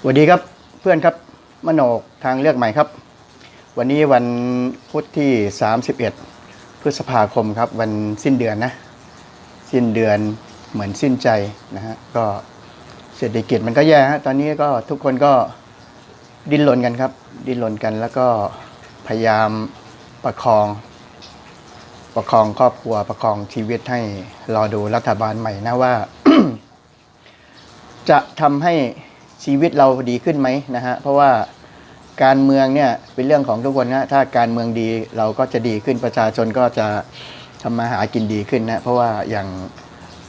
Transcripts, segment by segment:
สวัสดีครับเพื่อนครับมโนกทางเลือกใหม่ครับ วันนี้วันพุธที่ 31 พฤษภาคมครับ วันสิ้นเดือนนะ สิ้นเดือนเหมือนสิ้นใจนะฮะก็เศรษฐกิจมันก็แย่ฮะตอนนี้ก็ทุกคนก็ดิ้นรนกันครับ ดิ้นรนกันแล้วก็พยายามประคอง ประคองครอบครัวประคองชีวิตให้รอดูรัฐบาลใหม่นะว่า จะทำให้ ชีวิตเราดีขึ้นไหมนะฮะเพราะว่าการเมืองเนี่ยเป็นเรื่องของทุกคนนะถ้าการเมืองดีเราก็จะดีขึ้นประชาชนก็จะทำมาหากินดีขึ้นนะเพราะว่าอย่าง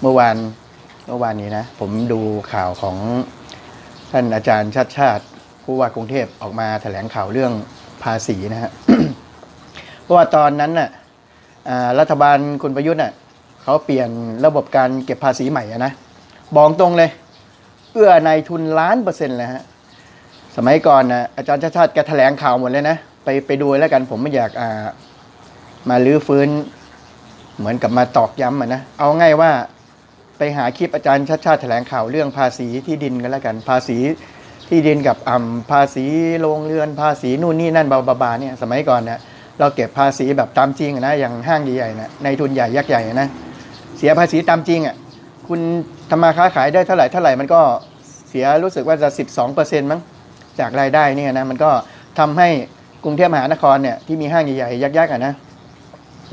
เมื่อวานเมื่อวานนี้นะผมดูข่าวของท่านอาจารย์ชาติชาติ ผู้ว่ากรุงเทพออกมาแถลงข่าวเรื่องภาษีนะฮะเพราะว่าตอนนั้นน่ะรัฐบาลคุณประยุทธ์น่ะเขาเปลี่ยนระบบการเก็บภาษีใหม่นะบอกตรงเลย เอื้อนายทุนล้านเปอร์เซ็นต์เลยฮะสมัยก่อนนะอาจารย์ชาติชาติแกแถลงข่าวหมดเลยนะ ไปไปดูแล้วกันผมไม่อยากอ่ามาลื้อฟื้น เหมือนกับมาตอกย้ำอะนะ เอาง่ายว่าไปหาคลิปอาจารย์ชาติชาติแถลงข่าวเรื่องภาษีที่ดินกันแล้วกัน ภาษีที่ดินกับอ่ำภาษีโรงเรือนภาษีนู่นนี่นั่นบาบาบาเนี่ยสมัยก่อนนะเราเก็บภาษีแบบตามจริงนะอย่างห้างใหญ่ๆนะในทุนใหญ่ยักษ์ใหญ่นะเสียภาษีตามจริงอะคุณ ทำมาค้าขายได้เท่าไหร่เท่าไหร่มันก็เสียรู้สึกว่าจะ 12เปอร์เซ็นต์มั้งจากรายได้เนี่ยนะมันก็ทำให้กรุงเทพมหานครเนี่ยที่มีห้างใหญ่ๆยักษ์ๆอะนะ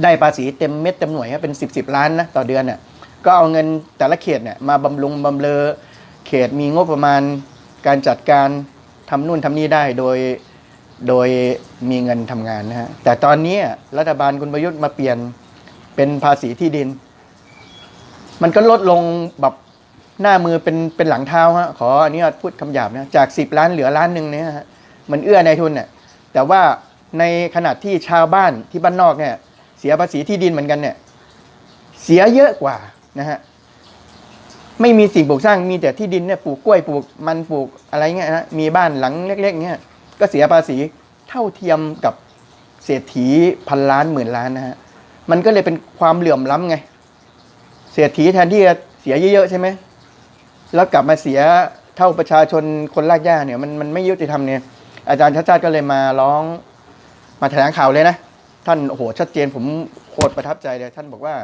ได้ภาษีเต็มเม็ดเต็มหน่วยเป็น 10บสล้านนะต่อเดือนเนี่ยก็เอาเงินแต่ละเขตเนี่ยมาบำรุงบำเรอเขตมีงบประมาณการจัดการทำนู่นทำนี่ได้โดยโดยมีเงินทำงานนะฮะแต่ตอนนี้รัฐบาลคุณประยุทธ์มาเปลี่ยนเป็นภาษีที่ดิน มันก็ลดลงแบบหน้ามือเป็นเป็นหลังเท้าฮะขออันนี้พูดคำหยาบนะจาก 10 ล้านเหลือล้านหนึ่งเนี่ยฮะมันเอื้อในทุนเนี่ยแต่ว่าในขณะที่ชาวบ้านที่บ้านนอกเนี่ยเสียภาษีที่ดินเหมือนกันเนี่ยเสียเยอะกว่านะฮะไม่มีสิ่งปลูกสร้างมีแต่ที่ดินเนี่ยปลูกกล้วยปลูกมันปลูกอะไรเงี้ยนะมีบ้านหลังเล็ก ๆ เนี่ยก็เสียภาษีเท่าเทียมกับเศรษฐีพันล้านหมื่นล้านนะฮะมันก็เลยเป็นความเหลื่อมล้ำไง เศรษฐีแทนที่จะเสียเยอะๆใช่ไหมแล้วกลับมาเสียเท่าประชาชนคนลากย่าเนี่ยมันมันไม่ยุติธรรมเนี่ยอาจารย์ชาติชาติก็เลยมาร้อง มาแถลงข่าวเลยนะท่านโอ้โหชัดเจนผมโคตรประทับใจเลยท่านบอกว่า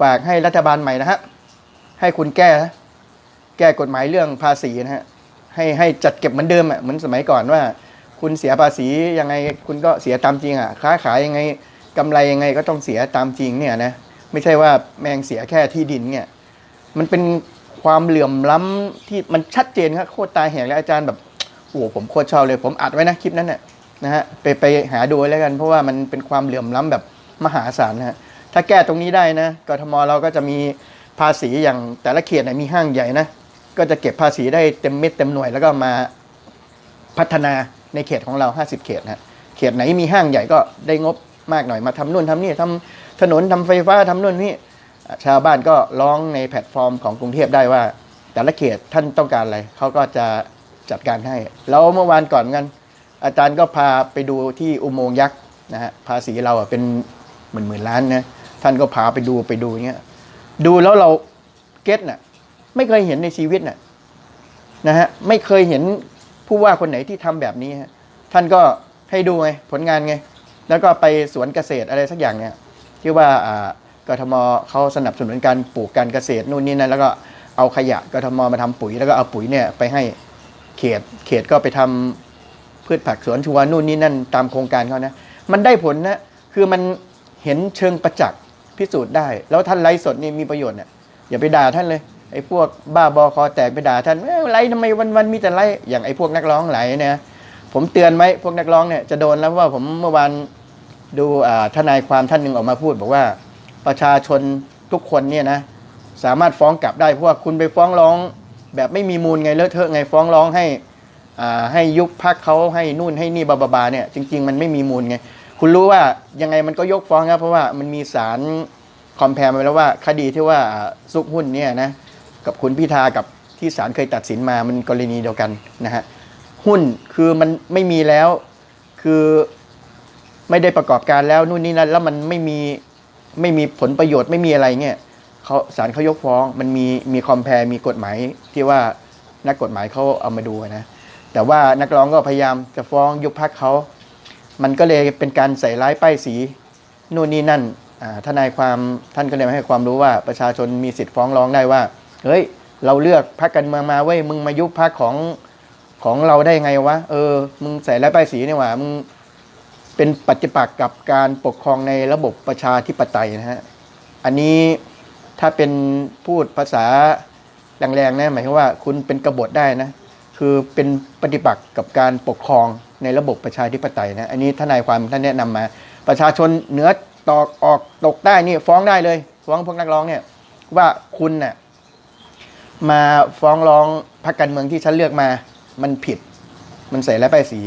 ฝากให้รัฐบาลใหม่นะฮะให้คุณแก้แก้กฎหมายเรื่องภาษีนะฮะให้ให้จัดเก็บเหมือนเดิมอะเหมือนสมัยก่อนว่า คุณเสียภาษียังไงคุณก็เสียตามจริงอะค้าขายยังไงกำไรยังไงก็ต้องเสียตามจริงเนี่ยนะ ไม่ใช่ว่าแมงเสียแค่ที่ดินเนี่ย มันเป็นความเหลื่อมล้ำที่มันชัดเจนครับโคตรตาแหกเลยอาจารย์แบบโอ้โหผมโคตรชอบเลย ผมอัดไว้นะคลิปนั้นน่ะนะฮะไปไปหาดูแล้วกัน เพราะว่ามันเป็นความเหลื่อมล้ำแบบมหาศาลนะฮะถ้าแก้ตรงนี้ได้นะกทมเราก็จะมีภาษีอย่างแต่ละเขตไหนมีห้างใหญ่นะก็จะเก็บภาษีได้เต็มเม็ดเต็มหน่วยแล้วก็มาพัฒนาในเขตของเรา 50 เขตนะฮะเขตไหนมีห้างใหญ่ก็ได้งบมากหน่อยมาทำนู่นทำนี่ทำ ถนนทำไฟฟ้าทำนู่นนี่ชาวบ้านก็ร้องในแพลตฟอร์มของกรุงเทพได้ว่า แต่ละเขตท่านต้องการอะไรเขาก็จะจัดการให้ แล้วเมื่อวานก่อนกัน อาจารย์ก็พาไปดูที่อุโมงค์ยักษ์นะฮะภาษีเราอะเป็นหมื่นหมื่นล้านนะท่านก็พาไปดูไปดูเงี้ยดูแล้วเราเก็ตน่ะไม่เคยเห็นในชีวิตน่ะนะฮะไม่เคยเห็นผู้ว่าคนไหนที่ทำแบบนี้ฮะท่านก็ให้ดูไงผลงานไง แล้วก็ไปสวนเกษตรอะไรสักอย่างเนี่ย ที่ว่ากทมเขาสนับสนุนการปลูกการเกษตรนู่นนี่นั่นแล้วก็เอาขยะกทมมาทำปุ๋ย แล้วก็เอาปุ๋ยเนี่ยไปให้เขตเขตก็ไปทำพืชผักสวนชัวนู่นนี่นั่นตามโครงการเขานะมันได้ผลนะคือมันเห็นเชิงประจักษ์พิสูจน์ได้ แล้วท่านไลฟ์สดนี่มีประโยชน์เนี่ยอย่าไปด่าท่านเลยไอ้พวกบ้าบอคอแตกไปด่าท่านเอ้ยไลฟ์ทำไมวันๆมีแต่ไลฟ์อย่างไอ้พวกนักร้องไหลเนี่ยผมเตือนไว้พวกนักร้องเนี่ยจะโดนแล้วเพราะว่าผมเมื่อวาน ดูทนายความท่านหนึ่งออกมาพูด บอกว่าประชาชนทุกคนเนี่ยนะสามารถฟ้องกลับได้เพราะว่าคุณไปฟ้องร้อง แบบไม่มีมูลไงเลอะเทอะไงฟ้องร้องให้อ่าให้ยุบพักเขาให้นู่นให้นี่บาบาบาเนี่ยจริง ๆ มันไม่มีมูลไงคุณรู้ว่ายังไงมันก็ยกฟ้องครับเพราะว่ามันมีสารคอมเพลมาแล้วว่าคดีที่ว่าอ่าซุกหุ้นเนี่ยนะกับคุณพิธากับที่ศาลเคยตัดสินมามันกรณีเดียวกันนะฮะหุ้นคือมันไม่มีแล้วคือ ไม่ได้ประกอบการแล้วนู่นนี่นั่นแล้วมันไม่มีไม่มีผลประโยชน์ไม่มีอะไรเงี้ยเขาศาลเขายกฟ้องมันมีมีคอมเพลมีกฎหมายที่ว่านักกฎหมายเขาเอามาดูนะแต่ว่านักร้องก็พยายามจะฟ้องยุบพักเขามันก็เลยเป็นการใส่ร้ายป้ายสีนู่นนี่นั่นอ่าทนายความท่านก็เลยมาให้ความรู้ว่าประชาชนมีสิทธิ์ฟ้องร้องได้ว่าเฮ้ยเราเลือกพรรคการเมืองมาเว้ยมึงมายุบพรรคของของเราได้ไงวะเออมึงใส่ร้ายป้ายสีนี่หว่ามึง เป็นปฏิปักษ์กับการปกครองในระบบประชาธิปไตยนะฮะ อันนี้ถ้าเป็นพูดภาษาแรงๆนะหมายถึงว่าคุณเป็นกบฏได้นะ คือเป็นปฏิปักษ์กับการปกครองในระบบประชาธิปไตยนะ อันนี้ทนายความท่านแนะนำมา ประชาชนเหนือตอกออกตกได้นี่ฟ้องได้เลย ฟ้องพวกนักร้องเนี่ยว่าคุณน่ะมาฟ้องร้องพรรคการเมืองที่ฉันเลือกมา มันผิด มันใส่และป้ายสี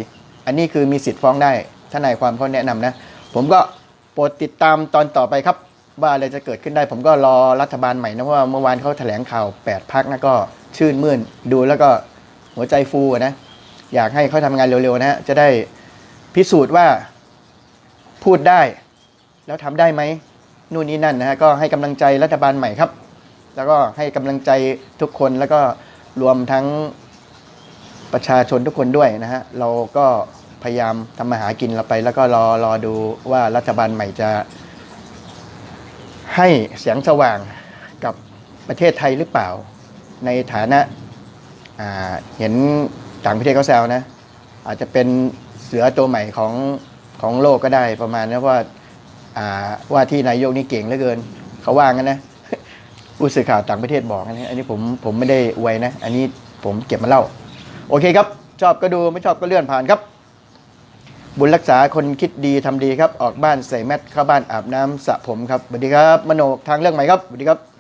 อันนี้คือมีสิทธิ์ฟ้องได้ ทนายความเขาแนะนำนะ ผมก็โปรดติดตามตอนต่อไปครับ ว่าอะไรจะเกิดขึ้นได้ ผมก็รอรัฐบาลใหม่นะเพราะว่าเมื่อวานเขาแถลงข่าว 8พักนะก็ชื่นมื่นดูแล้วก็หัวใจฟูนะอยากให้เขาทำงานเร็วๆนะจะได้พิสูจน์ว่าพูดได้ แล้วทำได้ไหมนู่นนี่นั่นนะฮะก็ให้กำลังใจรัฐบาลใหม่ครับ แล้วก็ให้กำลังใจทุกคนแล้วก็รวมทั้งประชาชนทุกคนด้วยนะฮะเราก็ พยายามทำมาหากินเราไป แล้วก็รอรอดูว่ารัฐบาลใหม่จะ ให้แสงสว่างกับประเทศไทยหรือเปล่า ในฐานะาเห็นต่างประเทศเขาแซวนะ อาจจะเป็นเสือตัวใหม่ของของโลกก็ได้ประมาณนั้นว่าาว่าที่นายกนี่เก่งเหลือเกินเขาว่างั้นนะผู้สื่อข่าวต่างประเทศบอกนะอันนี้ผมผมไม่ได้อวนะ อันนี้ผมเก็บมาเล่า โอเคครับ ชอบก็ดูไม่ชอบก็เลื่อนผ่านครับ บุญรักษาคนคิดดีทำดีครับ ออกบ้านใส่แมสเข้าบ้านอาบน้ำสระผมครับสวัสดีครับมโนทางเรื่องใหม่ครับสวัสดีครับ